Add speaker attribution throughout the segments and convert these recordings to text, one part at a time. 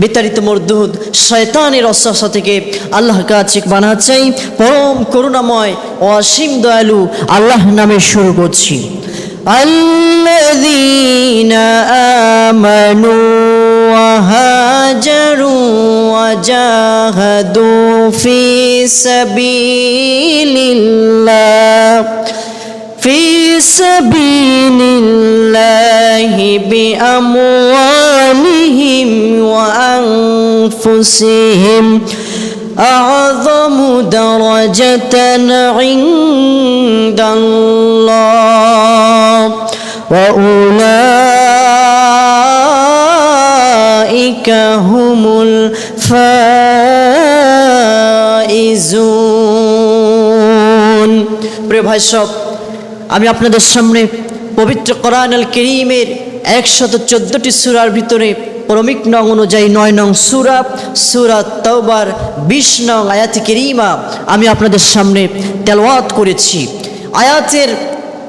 Speaker 1: বিতাড়িত মরদুদ শয়তানের অস্বাসা থেকে আল্লাহ কাছে বানা চাই পরম করুণাময় ও অসীম দয়ালু আল্লাহ নামে শুরু করছি الذين آمنوا وهاجروا وجاهدوا في سبيل الله في سبيل الله بأموالهم وأنفسهم أعظم درجة عند الله وأولئك هم الفائزون প্রিয় ভাই সব আমি আপনাদের সামনে পবিত্র কোরআন আল করিমের একশত চোদ্দটি সুরার ভিতরে ক্রমিক নং অনুযায়ী নয় নং সুরা সুরা তৌবার বিশ নং আয়াত কেরিমা আমি আপনাদের সামনে তেলওয়াত করেছি। আয়াতের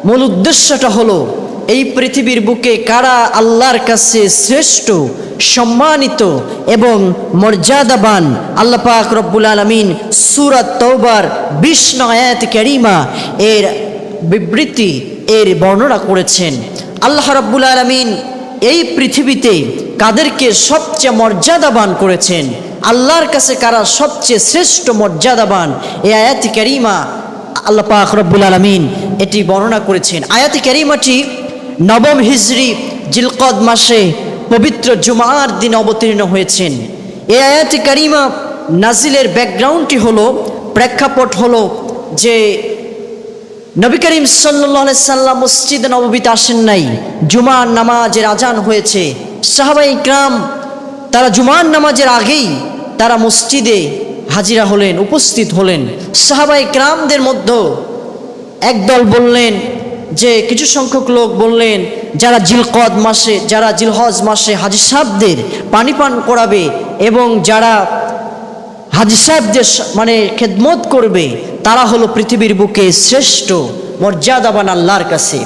Speaker 1: মূল উদ্দেশ্যটা হলো, এই পৃথিবীর বুকে কারা আল্লাহর কাছে শ্রেষ্ঠ, সম্মানিত এবং মর্যাদাবান? আল্লাহ পাক রব্বুল আলমিন সুরাত তৌবার নং আয়াত কেরিমা এর বিবৃতি, এর বর্ণনা করেছেন। আল্লাহ রাব্বুল আলমিন এই পৃথিবীতে কাদেরকে সবচেয়ে মর্যাদাবান করেছেন? আল্লাহর কাছে কারা সবচেয়ে শ্রেষ্ঠ মর্যাদাবান? এই আয়াতি ক্যারিমা আল্লাহ পাক রব্বুল আলমিন এটি বর্ণনা করেছেন। আয়াতি ক্যারিমাটি নবম হিজরি জিলকদ মাসে পবিত্র জুমার দিন অবতীর্ণ হয়েছেন। এই আয়াতি ক্যারিমা নাজিলের ব্যাকগ্রাউন্ডটি হলো, প্রেক্ষাপট হলো যে নবী করিম সাল্লাহ সাল্লাম মসজিদ নববীতে আসেন নাই। জুমার নামাজের আজান হয়েছে। সাহাবাই ইকরাম তারা জুমার নামাজের আগেই তারা মসজিদে হাজিরা হলেন, উপস্থিত হলেন। সাহাবাই ইকরামদের মধ্যে একদল বললেন যে, কিছু সংখ্যক লোক বললেন, যারা জিলকদ মাসে, যারা জিলহজ মাসে হাজির সাহেবদের পানি পান করাবে এবং যারা হাজি সাহেবদের স- মানে খেদমত করবে, তারা হলো পৃথিবীর বুকে শ্রেষ্ঠ, মর্যাদাবান আল্লাহর কাছে।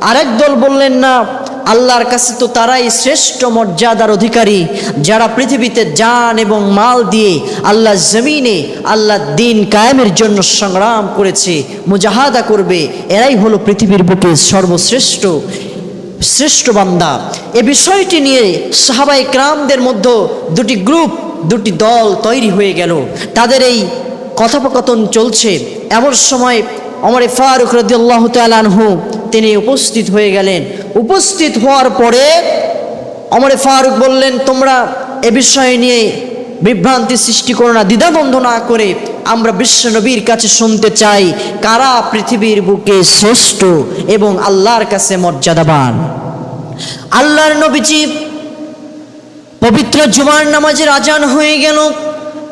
Speaker 1: আরেক দল বললেন, না, আল্লাহর কাছে তো তারাই শ্রেষ্ঠ মর্যাদার অধিকারী, যারা পৃথিবীতে যান এবং মাল দিয়ে আল্লাহ জমিনে আল্লাহ দিন কায়েমের জন্য সংগ্রাম করেছে, মুজাহাদা করবে। এরাই হলো পৃথিবীর বুকে সর্বশ্রেষ্ঠ, শ্রেষ্ঠ বান্দা। এ বিষয়টি নিয়ে সাহাবাই ক্রামদের মধ্যে দুটি গ্রুপ দুটি দল তৈরি হয়ে গেল। তাদের এই কথোপকথন চলছে। এমন সময় অমরে ফারুক রদিয়াল্লাহ তালানহু তিনি উপস্থিত হয়ে গেলেন। উপস্থিত হওয়ার পরে অমরে ফারুক বললেন, তোমরা এ বিষয় নিয়ে বিভ্রান্তি সৃষ্টি করো না দ্বিধাবন্ধ না করে আমরা বিশ্ব নবীর কাছে শুনতে চাই। কারা পৃথিবীর বুকে শ্রেষ্ঠ এবং আল্লাহর কাছে মর্যাদাবান? আল্লাহর নবীজি পবিত্র জুমার নামাজের আজান হয়ে গেল।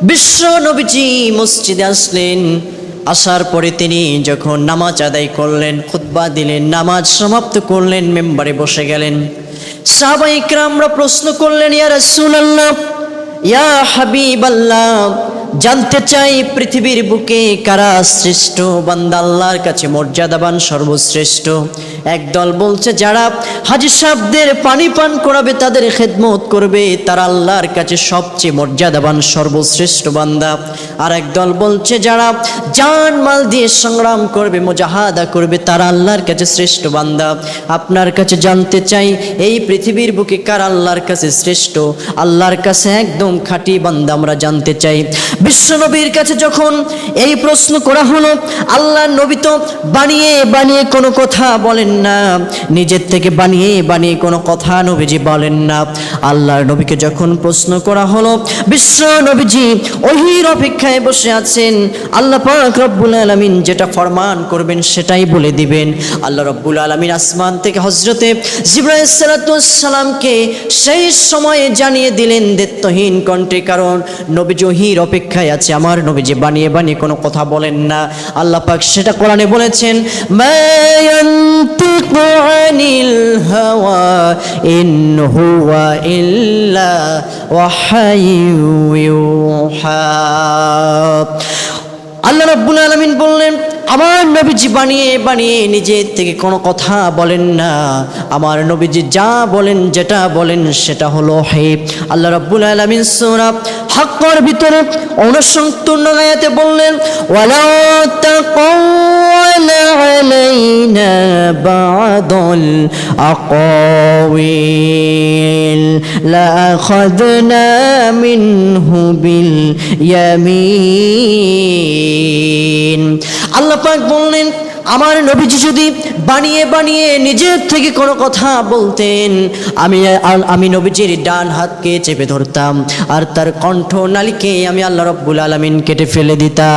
Speaker 1: বিশ্ব নবীজি মসজিদে আসলেন। আসার পরে তিনি যখন নামাজ আদায় করলেন, খুতবা দিলেন, নামাজ সমাপ্ত করলেন, মেম্বারে বসে গেলেন। সাহাবাই ইকরামরা প্রশ্ন করলেন, ইয়া রাসূলুল্লাহ, ইয়া হাবিবাল্লাহ, জানতে চাই পৃথিবীর বুকে কারা শ্রেষ্ঠ? বান্দা আল্লাহর কাছে মর্যাদাবান, সর্বশ্রেষ্ঠ। একদল বলছে, যারা হাজি সাহেবদের পানি পান করাবে, তাদের খেদমত করবে। তারা আল্লাহর কাছে সবচেয়ে মর্যাদাবান, সর্বশ্রেষ্ঠ বান্দা। আর একদল বলছে, যারা জান মাল দিয়ে সংগ্রাম করবে, মোজাহাদা করবে, তারা আল্লাহর কাছে শ্রেষ্ঠ বান্দা। আপনার কাছে জানতে চাই, এই পৃথিবীর বুকে কার আল্লাহর কাছে শ্রেষ্ঠ? আল্লাহর কাছে একদম খাঁটি বান্দা আমরা জানতে চাই। বিশ্বনবীর কাছে যখন এই প্রশ্ন করা হলো আল্লাহ নবী তো বানিয়ে বানিয়ে কোনো কথা বলেন বলেন না। নিজের থেকে বানিয়ে বানিয়ে কোনো কথা নবীজি বলেন না। আল্লাহর নবীকে যখন প্রশ্ন করা হলো, বিশ্ব নবীজি ওহির অপেক্ষায় বসে আছেন। আল্লাহ পাক রব্বুল আলামিন যেটা ফরমান করবেন সেটাই বলে দিবেন। আল্লাহ রব্বুল আলামিন আসমান থেকে হজরতে জিব্রাইল সালামকে সেই সময়ে জানিয়ে দিলেন দেত্তহীন কণ্ঠে, কারণ নবীজি ওহির অপেক্ষায় আছে। আমার নবীজি বানিয়ে বানিয়ে কোনো কথা বলেন না। আল্লাহ পাক সেটা কোরআনে বলেছেন, মা ইয়ান্তিকু আনিল হাওয়া ইন হুয়া ইল্লা ওয়াহায়ু ইউহা আল্লাহ রাব্বুল আলামিন বললেন আমার নবীজি বানিয়ে বানিয়ে নিজের থেকে কোনো কথা বলেন না। আমার নবীজি যা বলেন, যেটা বলেন, সেটা হলো হে আল্লাহ রাব্বুল আলামিন সূরা হাক্কর ভিতরে উনসত্তর আয়াতে বললেন বা'দাল আকাওয়িল লা আখাযনা ইয়ামিন। আল্লাহ পাক বললেন আমার নবীজি যদি বানিয়ে বানিয়ে নিজের থেকে কোনো কথা বলতেন, আমি আমি নবীজির ডান হাতকে চেপে ধরতাম আর তার কণ্ঠ নালিকে আমি আল্লাহ রব্বুল আলমিন কেটে ফেলে দিতাম।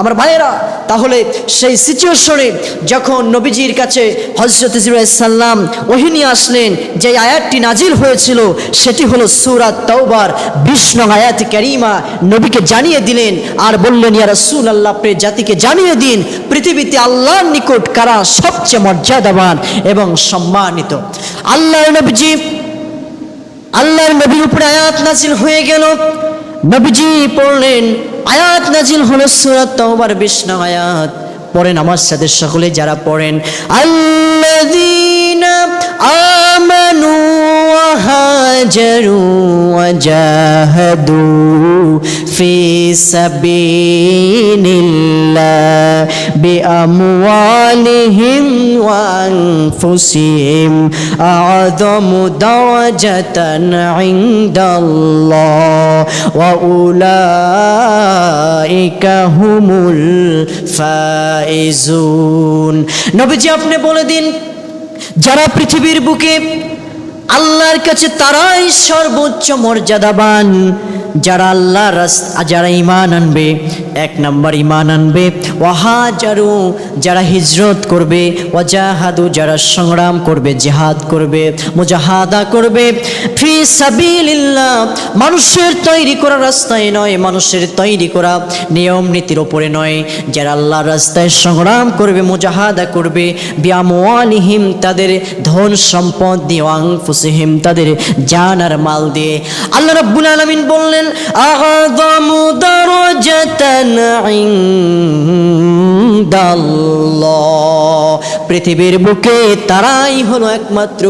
Speaker 1: আমার ভাইয়েরা, তাহলে সেই সিচুয়েশনে যখন নবীজির কাছে হজরত সাল্লাম ওহিনী আসলেন যে আয়াতটি নাজিল হয়েছিল, সেটি হলো সুরাত তৌবার বিষ্ণু আয়াত ক্যারিমা নবীকে জানিয়ে দিলেন আর বললেন, ইয়া রাসূল আল্লাহ জাতিকে জানিয়ে দিন, পৃথিবীতে আল্লাহর নিকট কারা সবচেয়ে মর্যাদাবান এবং সম্মানিত? আল্লাহর নবীজি, আল্লাহর নবীর উপরে আয়াত নাজিল হয়ে গেল। নবীজি পড়লেন, আয়াত নাজিল হলো সুরাত তওবার বিষ্ণু আয়াত। পড়েন আমার সাথে সকলে যারা পড়েন। আল্লাযীনা আমানু ওয়া হাজারু ফি সাবিলিল্লাহ বিআমওয়ালিহিম ওয়া আনফুসিহিম আ'যামু দারাজাতান ইনদাল্লাহ ওয়া উলাইকা হুমুল ফাইজুন। নবীজি আপনি বলে দিন, যারা পৃথিবীর বুকে আল্লাহর কাছে তারাই সর্বোচ্চ মর্যাদাবান। যারা আল্লাহ যারা ইমান আনবে, এক নম্বর ইমান আনবে। ওয়াহাজারু, যারা হিজরত করবে, ওয়াজাহাদু, যারা সংগ্রাম করবে, জেহাদ করবে, মুজাহাদা করবে। ফি সাবিলিল্লাহ, মানুষের তৈরি করা রাস্তায় নয়, মানুষের তৈরি করা নিয়ম নীতির ওপরে নয়। যারা আল্লাহর রাস্তায় সংগ্রাম করবে, মুজাহাদা করবে, বিয়ামওয়ালিহিম, তাদের ধন সম্পদ দিয়ে আংফুসিহিম তাদের জান আর মাল দিয়ে। আল্লাহ রাব্বুল আলামিন বললেন আ'যামু দারাজাতান ইনদাল্লাহ। পৃথিবীর বুকে তারাই হলো একমাত্র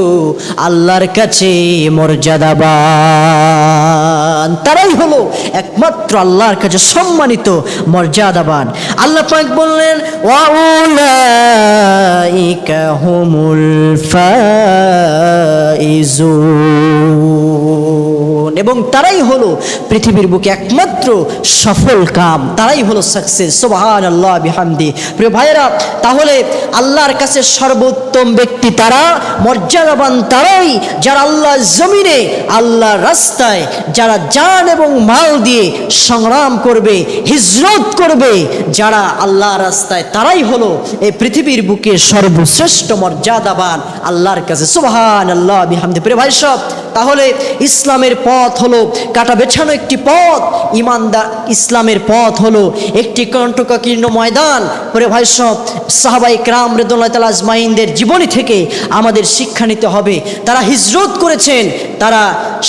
Speaker 1: আল্লাহর কাছে মর্যাদাবান। তারাই হলো একমাত্র আল্লাহর কাছে সম্মানিত মর্যাদাবান। আল্লাহ পাক বললেন, ওয়াউলাইকা হুমুল ফাইজুন। এবং তারাই হলো পৃথিবীর বুকে একমাত্র সফল কাম। তারাই হলো সাকসেস। সুবহান আল্লাহ বিহামদি। প্রিয় ভাইয়েরা, তাহলে আল্লাহর কাছে সর্বোত্তম ব্যক্তি তারা, মর্যাদাবান তারাই যারা আল্লাহ জমিনে, আল্লাহর রাস্তায় যারা জান এবং মাল দিয়ে সংগ্রাম করবে, হিজরত করবে, যারা আল্লাহর রাস্তায় তারাই হলো এই পৃথিবীর বুকে সর্বশ্রেষ্ঠ মর্যাদাবান আল্লাহর কাছে। সুবহান আল্লাহ বিহামদি। প্রিয় ভাই সব, তাহলে ইসলামের পথ হলো কাটা বেছানো একটি পথ, ইমানদার ইসলামের পথ হলো একটি কণ্ঠকাকীর্ণ ময়দান। পরে ভাই সব সাহাবাই ক্রাম রেদুল্লাহ তাল আজমাইনদের জীবনী থেকে আমাদের শিক্ষা নিতে হবে। তারা হিজরত করেছেন, তারা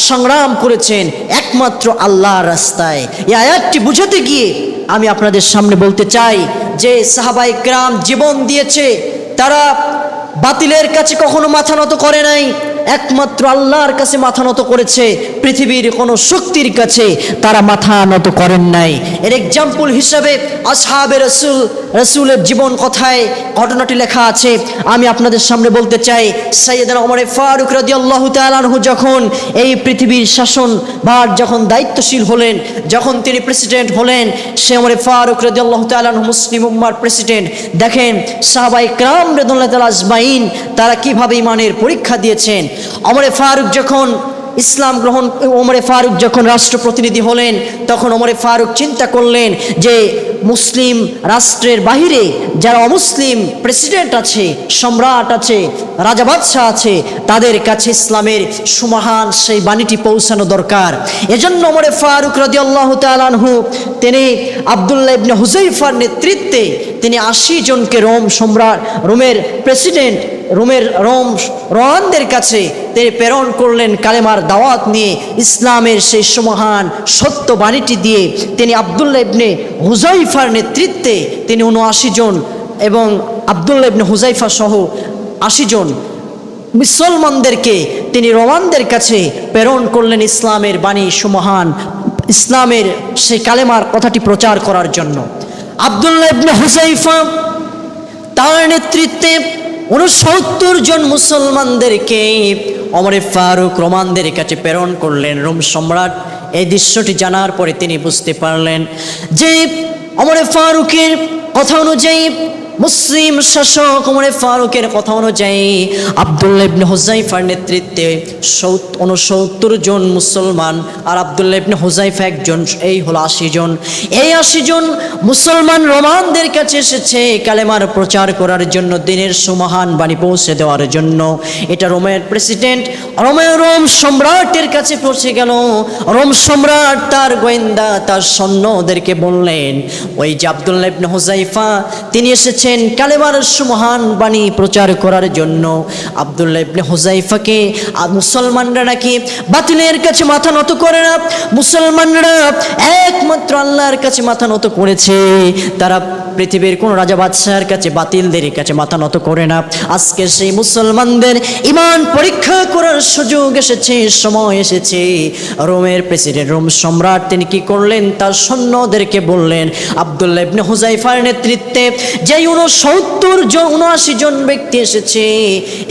Speaker 1: সংগ্রাম করেছেন একমাত্র আল্লাহ রাস্তায়। এই আয়াতটি বুঝাতে গিয়ে আমি আপনাদের সামনে বলতে চাই যে সাহাবাই গ্রাম জীবন দিয়েছে, তারা বাতিলের কাছে কখনো মাথা নত করে নাই। একমাত্র আল্লাহর কাছে মাথা নত করেছে, পৃথিবীর কোনো শক্তির কাছে তারা মাথা নত করেন নাই। এর এক্সাম্পল হিসাবে আসহাবে রসুল, রসুলের জীবন কথায় ঘটনাটি লেখা আছে। আমি আপনাদের সামনে বলতে চাই সৈয়দান ওমরে ফারুক রাজি আল্লাহ তালানহু যখন এই পৃথিবীর শাসন ভার যখন দায়িত্বশীল হলেন, যখন তিনি প্রেসিডেন্ট হলেন, সে ওমরে ফারুক রাজি আল্লাহ তালানহু মুসলিম উম্মার প্রেসিডেন্ট দেখেন সাহাবাই ক্রাম রেদুল্লাহ তাল আজমাইন তারা কীভাবে ইমানের পরীক্ষা দিয়েছেন ওমরে ফারুক যখন ইসলাম গ্রহণ, ওমরে ফারুক যখন রাষ্ট্র প্রতিনিধি হলেন, তখন ওমরে ফারুক চিন্তা করলেন যে মুসলিম রাষ্ট্রের বাহিরে যারা অমুসলিম প্রেসিডেন্ট আছে, সম্রাট আছে, রাজা বাদশাহ আছে, তাদের কাছে ইসলামের সুমহান সেই বাণীটি পৌঁছানো দরকার। এজন্য ওমরে ফারুক রাজি আল্লাহ তালানহু তিনি আবদুল্লাহ ইবনে হুজাইফার নেতৃত্বে তিনি আশি জনকে রোম সম্রাট, রোমের প্রেসিডেন্ট রোমের রোম রোমানদের কাছে তিনি প্রেরণ করলেন কালেমার দাওয়াত নিয়ে ইসলামের সেই সুমহান সত্য বাণীটি দিয়ে তিনি আবদুল্লাহ ইবনে হুজাইফার নেতৃত্বে তিনি উনআশি জন এবং আবদুল্লাহ ইবনে হুজাইফা সহ আশি জন মুসলমানদেরকে তিনি রোমানদের কাছে প্রেরণ করলেন ইসলামের বাণী সুমহান, ইসলামের সেই কালেমার কথাটি প্রচার করার জন্য। আবদুল্লাহ ইবনে হুজাইফা তার নেতৃত্বে উনসত্তর জন মুসলমানদেরকে অমরে ফারুক রোমানদের কাছে প্রেরণ করলেন রোম সম্রাট। এই দৃশ্যটি জানার পরে তিনি বুঝতে পারলেন যে অমরে ফারুকের কথা অনুযায়ী মুসলিম শাসক ওমরে ফারুকের কথা অনুযায়ী আবদুল্লাহ ইবনে হুজাইফার নেতৃত্বে সৌত উনসত্তর জন মুসলমান আর আবদুল্লাহ ইবনে হুজাইফা একজন, এই হলো আশি জন। এই আশি জন মুসলমান রোমানদের কাছে এসেছে কালেমার প্রচার করার জন্য, দিনের সুমহান বাণী পৌঁছে দেওয়ার জন্য। এটা রোমের প্রেসিডেন্ট, রোমের রোম সম্রাটের কাছে পৌঁছে গেল। রোম সম্রাট তার গোয়েন্দা, তার সৈন্যদেরকে বললেন, ওই যে আবদুল্লাহ ইবনে হুজাইফা তিনি এসেছেন কালেমার সুমহান বাণী প্রচার করার জন্য। আবদুল্লাহ ইবনে হুজাইফাকে মুসলমানরা নাকি বাতিলের কাছে মাথা নত করে না? মুসলমানরা একমাত্র আল্লাহর কাছে মাথা নত করেছে। তারা পৃথিবীর কোন রাজা বাদশাহের কাছে বাতিলদের কাছে মাথা নত করে না। আজকে সেই মুসলমানদের ইমান পরীক্ষা করার সুযোগ এসেছে, সময় এসেছে। রোমের প্রেসিডেন্ট, রোম সম্রাট তিনি কি করলেন? তার সৈন্যদেরকে বললেন, আবদুল্লাহ ইবনে হুজাইফার নেতৃত্বে যেই উনসত্তর জন উনআশি জন ব্যক্তি এসেছে,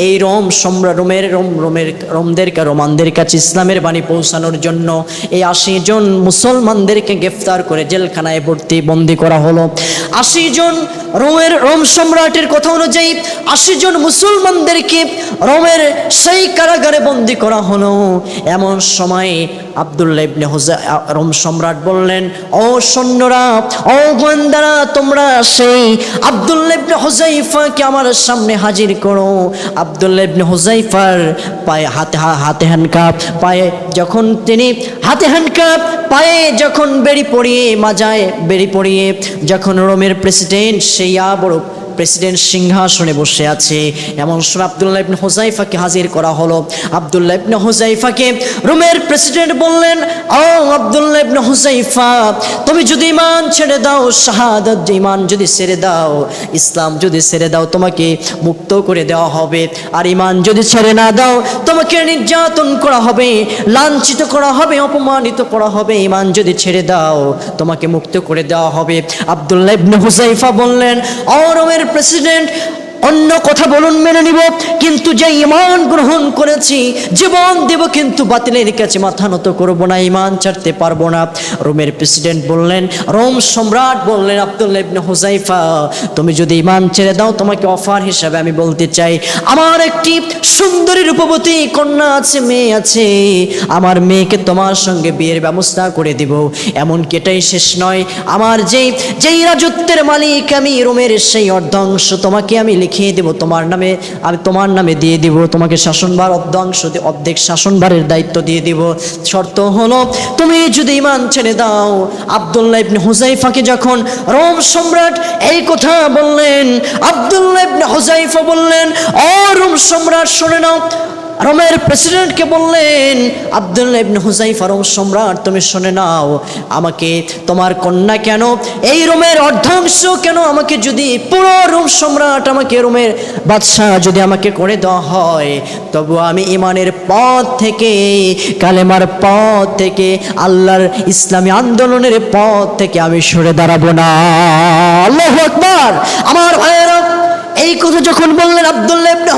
Speaker 1: এই রোম সম্রাট, রোমের, রোম, রোমের, রোমদের রোমানদের কাছে ইসলামের বাণী পৌঁছানোর জন্য এই আশি জন মুসলমানদেরকে গ্রেফতার করে জেলখানায় ভর্তি বন্দি করা হলো। আশি জন রোমের রোম সম্রাটের কথা অনুযায়ী আশি জন মুসলমানদেরকে রোমের সেই কারাগারে বন্দি করা হলো। এমন সময় আবদুল্লাহ ইবনে হুজা রোম সম্রাট বললেন, ও সৈন্যরা, ও গোয়েন্দারা, তোমরা সেই আবদুল্লাহ ইবনে হুজাইফাকে আমার সামনে হাজির করো। আবদুল্লাহ ইবনে হুজাইফার পায়ে হাতে হাতে হ্যান্ডকাপ পায়ে যখন তিনি হাতে হ্যান্ডকাপ পায়ে যখন বেড়ি পড়িয়ে মাজায় বেড়ি পড়িয়ে যখন রোমের প্রেসিডেন্ট সেই বড় প্রেসিডেন্ট সিংহাসনে বসে আছে। এমন সময় আবদুল্লাহ ইবনে হোজাইফাকে হাজির করা হলো। আবদুল্লাহ ইবনে হোজাইফাকে রোমের প্রেসিডেন্ট বললেন, ও আবদুল্লাহ ইবনে হোজাইফা তুমি যদি ইমান ছেড়ে দাও, শাহাদাত ইমান যদি ছেড়ে দাও, ইসলাম যদি ছেড়ে দাও, তোমাকে মুক্ত করে দেওয়া হবে। আর ইমান যদি ছেড়ে না দাও, তোমাকে নির্যাতন করা হবে, লাঞ্ছিত করা হবে, অপমানিত করা হবে। ইমান যদি ছেড়ে দাও, তোমাকে মুক্ত করে দেওয়া হবে। আবদুল্লাহ ইবনে হুজাইফা বললেন, ও রোমের প্রেসিডেন্ট অন্য কথা বলুন, মেনে নিব। কিন্তু যে ইমান গ্রহণ করেছি, জীবন দেব কিন্তু বাতিলের কাছে মাথা নত করব না, ইমান ছাড়তে পারব না। রোমের প্রেসিডেন্ট বললেন, রোম সম্রাট বললেন আব্দুল্লাহ ইবনে হুজাইফা তুমি যদি ইমান ছেড়ে দাও, তোমাকে অফার হিসাবে আমি বলতে চাই। আমার একটি সুন্দরী রূপবতী কন্যা আছে, মেয়ে আছে। আমার মেয়েকে তোমার সঙ্গে বিয়ের ব্যবস্থা করে দিব। এমনকি এটাই শেষ নয়। আমার যেই যেই রাজত্বের মালিক আমি, রোমের সেই অর্ধাংশ তোমাকে আমি লিখিয়ে দেব তোমার নামে, আমি তোমার নামে দিয়ে দিব। তোমাকে শাসনভার অর্ধাংশ অর্ধেক শাসনভারের দায়িত্ব দিয়ে দিব। শর্ত হলো, তুমি যদি ইমান ছেড়ে দাও, আবদুল্লাহ ইবনে হুজাইফাকে যখন রোম সম্রাট এই কথা বললেন, আবদুল্লাহ ইবনে হুজাইফা বললেন অ রোম সম্রাট, শুনে নাও রোমের প্রেসিডেন্টকে বললেন আব্দুল্লাহ ইবনে হুজাইফা রোম সম্রাট, তুমি শুনে নাও, আমাকে তোমার কন্যা কেন? এই রোমের অর্ধাংশ কেন আমাকে যদি পুরো রোম সম্রাট আমাকে রোমের বাদশাহ যদি আমাকে করে দেওয়া হয়? তবু আমি ইমানের পথ থেকে, কালেমার পথ থেকে, আল্লাহর ইসলামী আন্দোলনের পথ থেকে আমি সরে দাঁড়াবো না। আল্লাহ আকবার! আমার ভাইয়েরা, এই কথা যখন বললেন আব্দুল্লাহ ইবনে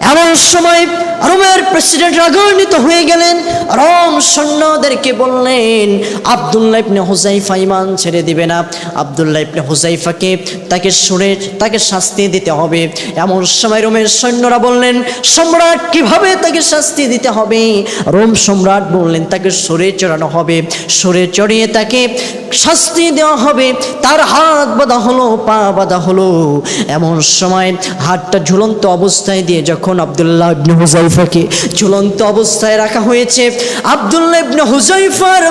Speaker 1: এমন সময় রোমের প্রেসিডেন্ট রাগান্বিত হয়ে গেলেন। রোম সৈন্যদেরকে বললেন, আবদুল্লাহ ইবনে হুজাইফা ইমান ছেড়ে দিবে না। আবদুল্লাহ ইবনে হুজাইফাকে তাকে শুনে তাকে শাস্তি দিতে হবে। এমন সময় রোমের সৈন্যরা বললেন, সম্রাট কীভাবে তাকে শাস্তি দিতে হবে? রোম সম্রাট বললেন, তাকে সরে চড়ানো হবে। সরে চড়িয়ে তাকে শাস্তি দেওয়া হবে। তার হাত বাঁধা হলো, পা বাঁধা হলো। এমন সময় হাতটা ঝুলন্ত অবস্থায় দিয়ে যখন আবদুল্লাহ ইবনে হুজাইফাকে ঝুলন্ত অবস্থায় রাখা হয়েছে। আবদুল্লাহ ইবনে হুজাইফার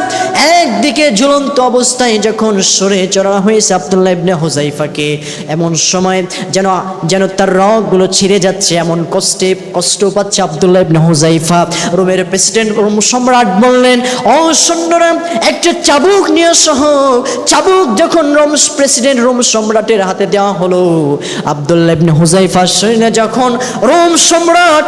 Speaker 1: একদিকে ঝুলন্ত অবস্থায় যখন সরে চড়ানো হয়েছে আবদুল্লাহ ইবনে হুজাইফাকে এমন সময় যেন যেন তার রগগুলো ছিঁড়ে যাচ্ছে এমন কষ্টে, কষ্ট পাচ্ছে আবদুল্লাহ ইবনে হুজাইফা রোমের প্রেসিডেন্ট রোম সম্রাট বললেন, ও সৈন্যরা, একটা চাবুক নিয়ে সহ চাবুক যখন রোম প্রেসিডেন্ট রোম সম্রাটের হাতে দেওয়া হলো, আবদুল্লাহ ইবনে হুজাইফা সৈন্য যখন রোম সম্রাট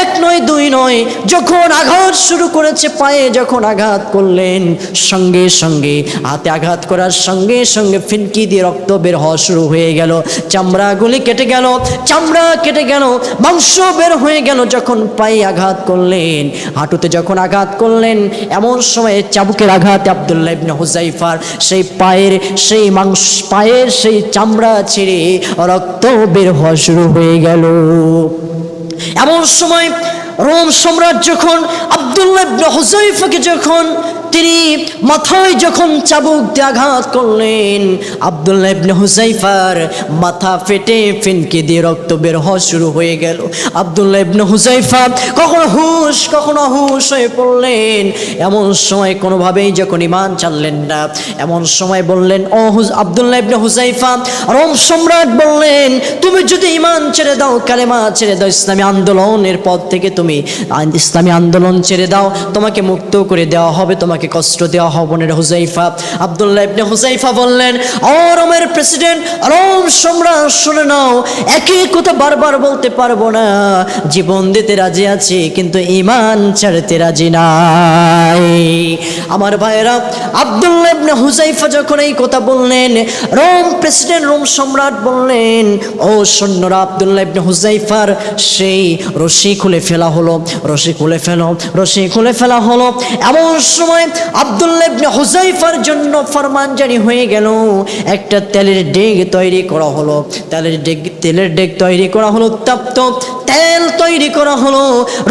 Speaker 1: এক নয়, দুই নয়, যখন আঘাত শুরু করেছে পায়ে, যখন আঘাত করলেন, সঙ্গে সঙ্গে হাতে আঘাত করার সঙ্গে সঙ্গে ফিনকি দিয়ে রক্ত বের হওয়া শুরু হয়ে গেল। চামড়াগুলি কেটে গেল, চামড়া কেটে গেল, মাংস বের হয়ে গেল যখন পায়ে আঘাত করলেন। হাঁটুতে যখন আঘাত করলেন, এমন সময় চাবুকের আঘাতে আবদুল্লাহ ইবনে হুজাইফার সেই পায়ের, সেই মাংস, পায়ের সেই চামড়া ছেড়ে রক্ত বের হওয়া শুরু হয়ে গেল। এমন সময় রোম সম্রাট যখন আবদুল্লাহ হুজাইফাকে যখন তিনি মাথায় যখন চাবুক দিয়ে আঘাত করলেন, আবদুল্লাহ ইবনে হুজাইফার মাথা ফেটে ফিনকে দিয়ে রক্ত বের হওয়া শুরু হয়ে গেল। আবদুল্লাহ ইবনে হুজাইফা কখনো হুশ কখনো হুশ হয়ে পড়লেন। এমন সময় কোনোভাবেই যখন ইমান চাললেন না, এমন সময় বললেন, ও আবদুল্লাহ ইবনে হুজাইফা রোম সম্রাট বললেন, তুমি যদি ইমান ছেড়ে দাও, কালেমা ছেড়ে দাও, ইসলামী আন্দোলনের পথ থেকে তুমি, ইসলামী আন্দোলন ছেড়ে দাও, তোমাকে মুক্ত করে দেওয়া হবে, তোমাকে কষ্ট দেওয়া হবে বোনের হুজাইফা। আবদুল্লাহ ইবনে হুজাইফা বললেন ও রোমের প্রেসিডেন্ট রোম সম্রাট, শুনে নাও, একই কথা বারবার বলতে পারব না। জীবন দিতে রাজি আছি, কিন্তু ইমান ছাড়তে রাজি নাই। আমার ভাইয়েরা, আবদুল্লাহ ইবনে হুজাইফা যখন এই কথা বললেন, রোম প্রেসিডেন্ট, রোম সম্রাট বললেন, ও সৈন্যরা, আবদুল্লাহ ইবনে হুজাইফার সেই রশি খুলে ফেলা হলো, রশি খুলে ফেলো, রশি খুলে ফেলা হলো। এমন সময় আবদুল্লাহ ইবনে হুজাইফার জন্য ফরমান জারি হয়ে গেল। একটা তেলের ডেগ তৈরি করা হলো। তেলের ডেগ তেলের ডেগ তৈরি করা হলো উত্তাপ্ত তেল তৈরি করা হলো।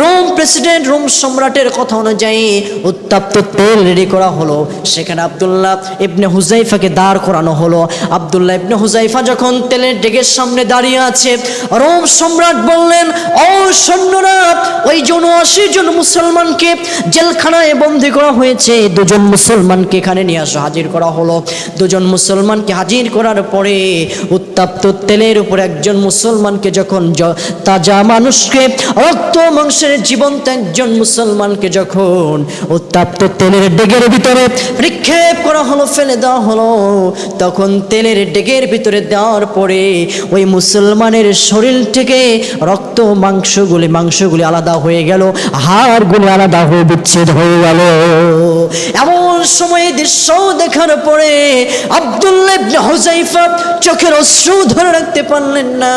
Speaker 1: রোম প্রেসিডেন্ট, রোম সম্রাটের কথা অনুযায়ী উত্তাপ্ত তেল রেডি করা হলো। সেখানে আবদুল্লাহ ইবনে হুজাইফাকে দাঁড় করানো হলো। আবদুল্লাহ ইবনে হুজাইফা যখন তেলের ডেগের সামনে দাঁড়িয়ে আছে, রোম সম্রাট বললেন, ও সৈন্যরা, ওই জন আশি জন মুসলমানকে জেলখানায় বন্দি করা হয়েছে। দুজন মুসলমানকে এখানে নিয়ে আসা, হাজির করা হলো। দুজন মুসলমানকে হাজির করার পরে উত্তাপ্ত তেলের উপর একজন মুসলমানকে যখন তাজা মানুষকে রক্ত মাংসের জীবন্ত একজন মুসলমানকে যখন উত্তাপ্ত তেলের ডেগের ভিতরে নিক্ষেপ করা হলো, ফেলে দেওয়া হলো, তখন তেলের ডেগের ভিতরে দেওয়ার পরে ওই মুসলমানের শরীর থেকে রক্ত, মাংসগুলি মাংসগুলি আলাদা হয়ে গেল, হাড়গুলি আলাদা হয়ে বিচ্ছেদ হয়ে গেল। এমন সময় দৃশ্য দেখার পরে আব্দুল্লাহ হুজাইফা চোখের অশ্রু ধরে রাখতে পারলেন না।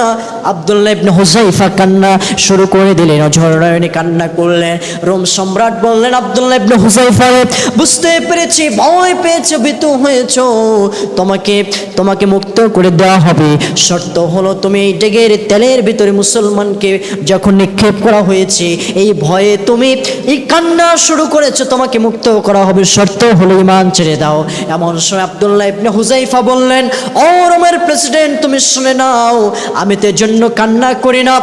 Speaker 1: আব্দুল্লাহ হুজাইফা কান্না শুরু করে দিলেন। ঝড়ায়নি কান্না করলেন। রোম সম্রাট বললেন, আব্দুল্লাহ ইবনে হুজাইফা বুঝতে পেরেছি, ভয় পেয়েছ, ভীতু হয়েছো। তোমাকে তোমাকে মুক্ত করে দেওয়া হবে। শর্ত হলো, তুমি এই ডেগের তেলের ভিতরে মুসলমানকে যখন নিক্ষেপ করা হয়েছে, এই ভয়ে তুমি এই কান্না শুরু করেছ, তোমাকে মুক্ত করা হবে। শর্ত হলো ইমান ছেড়ে দাও। এমন সময় আব্দুল্লাহ ইবনে হুজাইফা বললেন, ও রোমের প্রেসিডেন্ট, তুমি শুনে নাও, আমি তো জন্য কান্না করি না।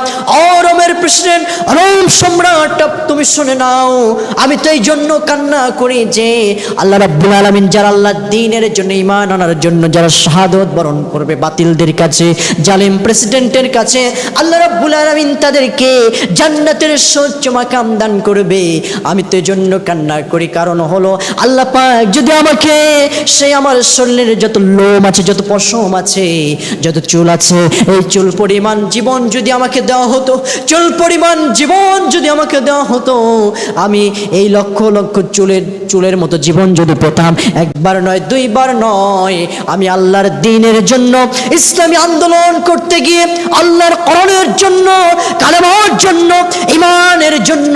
Speaker 1: ও রোমের প্রেসিডেন্ট রোম সম্রাট তুমি শুনে নাও। আমি তো এই জন্য কান্না করি যে আল্লাহ রাব্বুল আলামিন যারা আল্লাহ দিনের জন্য ঈমান আনার জন্য যারা শাহাদত বরণ করবে বাতিলদের কাছে, জালিম প্রেসিডেন্টের কাছে, আল্লাহ রাব্বুল আলামিন তাদেরকে জান্নাতের সচ্চ মাকাম দান করবে। আমি তো এই জন্য কান্না করি, কারণ হলো আল্লাহ পাক যদি আমাকে সে আমার শরীরের যত লোম আছে, যত পশম আছে, যত চুল আছে, এই চুল পরিমাণ জীবন যদি আমাকে দেওয়া হতো চুল পরিমাণ জীবন যদি আমাকে দেওয়া হতো, আমি এই লক্ষ লক্ষ চুলের চুলের মতো জীবন যদি পেতাম। একবার নয়, দুইবার নয়, আমি আল্লাহর দিনের জন্য ইসলামী আন্দোলন করতে গিয়ে, আল্লাহর করণের জন্য, কালেমার জন্য ইমানের জন্য,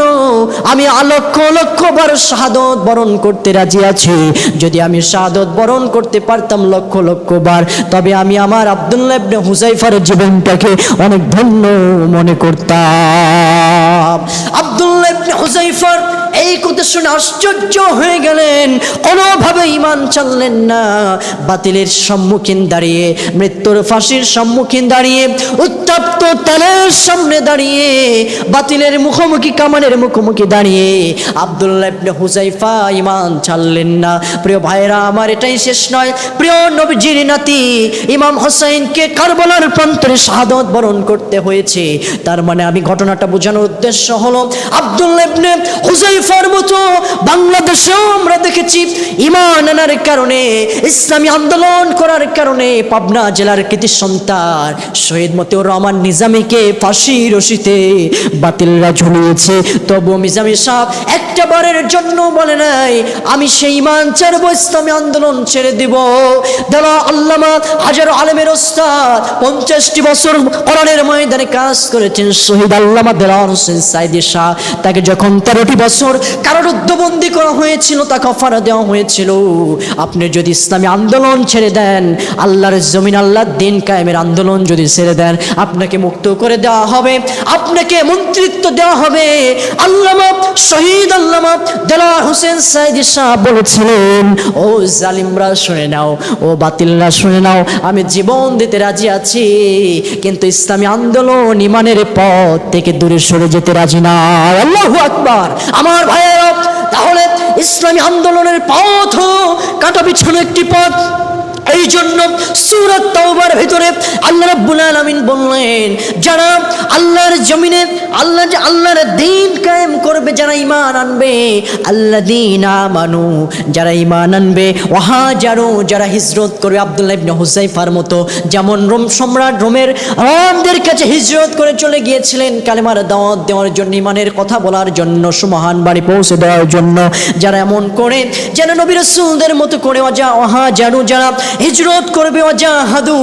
Speaker 1: আমি লক্ষ লক্ষ বার শাহাদত বরণ করতে রাজি আছি। যদি আমি শাহাদত বরণ করতে পারতাম লক্ষ লক্ষ বার, তবে আমি আমার আব্দুল্লাহ ইবনে হুজাইফার জীবনটাকে অনেক ধন্য মনে করতাম। আব্দুল্লাহ ইবনে হুজাইফার এই কথা শুনে আশ্চর্য হয়ে গেলেন। কোনোভাবে ইমান চাললেন না। বাতিলের সম্মুখীন দাঁড়িয়ে, মৃত্যুর ফাঁসির সম্মুখীন দাঁড়িয়ে, উত্তপ্ত তেলের সামনে দাঁড়িয়ে, বাতিলের মুখোমুখি কামানের মুখোমুখি দাঁড়িয়ে আব্দুল্লাহ ইবনে হুজাইফা ইমান ছাড়লেন না। প্রিয় ভাইরা আমার এটাই শেষ নয়। প্রিয় নবীজির নাতি ইমাম হোসাইনকে কারবালার প্রান্তরে শাহাদত বরণ করতে হয়েছে। তার মানে আমি ঘটনাটা বোঝানোর উদ্দেশ্য হলো, আব্দুল্লাহ ইবনে হুজাইফার মতো বাংলাদেশেও আমরা দেখেছি ইমান আনার কারণে, ইসলামী আন্দোলন করার কারণে পাবনা জেলার কৃতি সন্তান শহীদ মতিউর রহমান নিজামীকে ফাঁসি রশিতে বাতিলরা ঝুলিয়েছে তবু মিজামি সাহেব একটা বারের জন্য বলে নাই, আমি সেই ইমান ছাড়বো, ইসলামী আন্দোলন ছেড়ে দিব। দাদা আল্লামা হাজার আলমের ওস্তাদ, পঞ্চাশটি বছর কোরআনের ময়দানে কাজ করেছেন শহীদ আল্লামা দেলার হোসেন সাইদি শাহ। তাকে যখন তেরোটি বছর কারারুদ্ধবন্দি করা হয়েছিল, তাকে অফার দেওয়া হয়েছিল। আপনি যদি ইসলামী আন্দোলন ছেড়ে দেন, আল্লাহর জমিন, আল্লাহর দিন কায়েমের আন্দোলন যদি ছেড়ে দেন, আপনাকে মুক্ত করে দেওয়া হবে, আপনাকে মন্ত্রিত্ব দেওয়া হবে। আল্লামা শহীদ আল্লামা দেলার হোসেন সাইদি শাহ বলেছিলেন, ও জালিমরা, শুনে নাও, ও বাতিলরা, শুনে নাও, আমি জীবন দিতে রাজি আছি, কিন্তু ইসলামী আন্দোলন ইমানের পথ থেকে দূরে সরে যেতে রাজি না। আল্লাহু আকবার। আমার ভাইয়েরা তাহলে ইসলামী আন্দোলনের পথ কাটা পিছনে একটি পথ। এই জন্য সুরত তওবার ভিতরে আল্লাহ রাব্বুল আলামিন বললেন, যারা আল্লাহর জমিনে, আল্লাহ যে আল্লাহর দিন কায়েম করবে, যারা ঈমান আনবে, আল্লাযীনা আমানু, যারা ঈমান আনবে, ওয়াহাজারু, যারা হিজরত করবে আব্দুল্লাহ ইবনে হুযাইফার মতো, যেমন রোম সম্রাট রোমের রোমদের কাছে হিজরত করে চলে গিয়েছিলেন, কালেমার দাওয়াত দেওয়ার জন্য, ঈমানের কথা বলার জন্য, সুমহান বাড়ি পৌঁছে দেওয়ার জন্য, যারা এমন করে, যেন নবী রাসূলদের মতো করে অজা ওয়াহাজারু, যারা হিজরত করবে অজাহাদু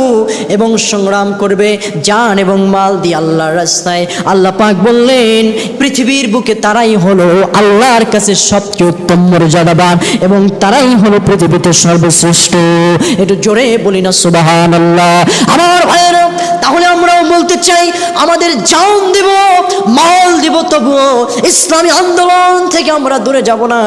Speaker 1: এবং সংগ্রাম করবে জান এবং মাল দিয়ে আল্লাহর রাস্তায়। আল্লাহ পাক বললেন, পৃথিবীর বুকে তারাই হলো আল্লাহর কাছে সবচেয়ে উত্তম মর্যাদাবান এবং তারাই হলো পৃথিবীতে সর্বশ্রেষ্ঠ। একটু জোরে বলি না সুবাহান আল্লাহ আমার ভাইয়েরা তাহলে আমরাও বলতে চাই, আমাদের জান দেব, মাল দিব, তবুও ইসলামী আন্দোলন থেকে আমরা দূরে যাব না।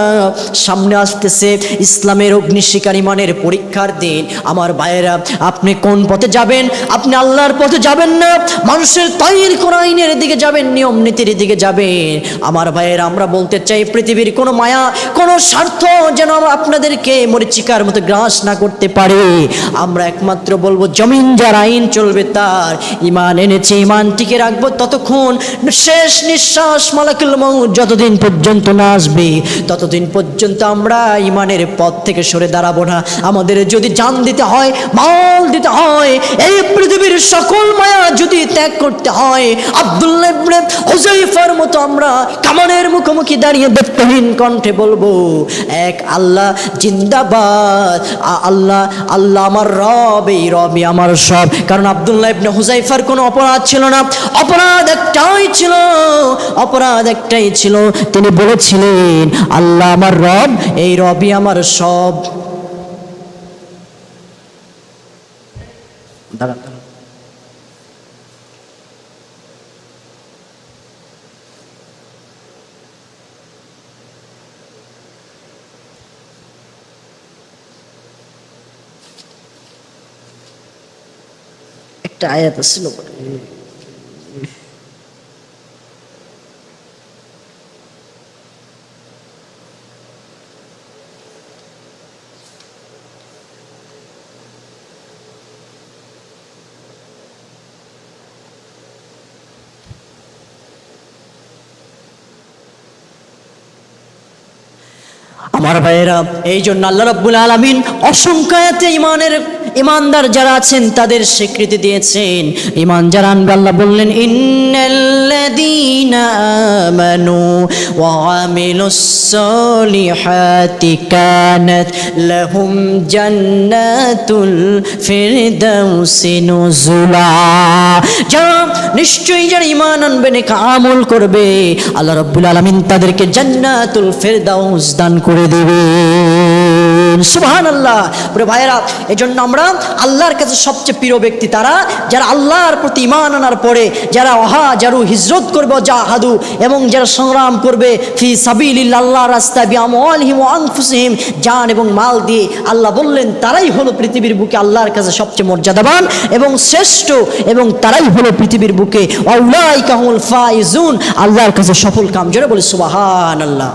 Speaker 1: সামনে আসতেছে ইসলামের অগ্নিশিকার ইমানের পরীক্ষার দিন। আমার ভাইয়েরা, আপনি কোন পথে যাবেন? আপনি আল্লাহর পথে যাবেন না, মানুষের তৈরি করা আইনের দিকে যাবেন, নিয়ম নীতির দিকে যাবেন। আমার ভাইয়েরা, আমরা বলতে চাই, পৃথিবীর কোনো মায়া, কোনো স্বার্থ যেন আপনাদেরকে মরিচিকার মতো গ্রাস না করতে পারে। আমরা একমাত্র বলব, জমিন যার আইন চলবে তার ইমান এনেছে ইমান টিকে রাখব ততক্ষণ। শেষ নিঃশ্বাস মালাকুল মৌত যতদিন পর্যন্ত না আসবে, ততদিন পর্যন্ত আমরা ইমানের পথ থেকে সরে দাঁড়াবো না। আমাদের যদি জান দিতে হয়, মাল দিতে হয়, এই পৃথিবীর সকল মায়া যদি ত্যাগ করতে হয়, আব্দুল্লাহ মতো আমরা কামানের মুখোমুখি দাঁড়িয়ে দত্তহীন কণ্ঠে বলব, এক আল্লাহ জিন্দাবাদ আল্লাহ আল্লাহ আমার রব, এই রবই আমার সব। কারণ আব্দুল্লাহ ইবনে হুজাইফার কোনো অপরাধ ছিল না। অপরাধ একটাই ছিল, অপরাধ একটাই ছিল। তিনি বলেছিলেন, আল্লাহ আমার রব, এই রবই আমার সব। দাঁড়ান। একটা আয়াত আসলো আমার ভাইয়েরা এই জন্য আল্লাহ রব্বুল আলমিন অসংখ্যায়তে ইমানের ইমানদার যারা আছেন, তাদের স্বীকৃতি দিয়েছেন। ইমান যারা আনবে, আল্লাহ বললেন, ইন্নাল্লাযীনা আমানু ওয়া আমিলুস সলিহাতি কানাত লাহুম জান্নাতুল ফিরদাউসি নুজুলা। যারা নিশ্চয়ই যারা ইমান আনবে, নেক আমল করবে, আল্লাহ রাব্বুল আলামিন তাদেরকে জান্নাতুল ফিরদাউস দান করে দেবেন। সুবহানাল্লাহ। প্রিয় ভাইয়েরা, এজন্য আমরা আল্লাহর কাছে সবচেয়ে প্রিয় ব্যক্তি তারা, যারা আল্লাহর প্রতি ইমান আনার পরে যারা অহা যারু হিজরত করবে জাহাদু এবং যারা সংগ্রাম করবে, ফি সাবিলিল্লাহ আল্লাহ রাস্তায় বিআমওয়ালিহিম ওয়া আনফুসিহিম, জান এবং মাল দিয়ে আল্লাহ বললেন, তারাই হলো পৃথিবীর বুকে আল্লাহর কাছে সবচেয়ে মর্যাদাবান এবং শ্রেষ্ঠ, এবং তারাই হলো পৃথিবীর বুকে। ফাইজুন, আল্লাহর কাছে সফল কাম। জোরে বলে, সুবহানাল্লাহ।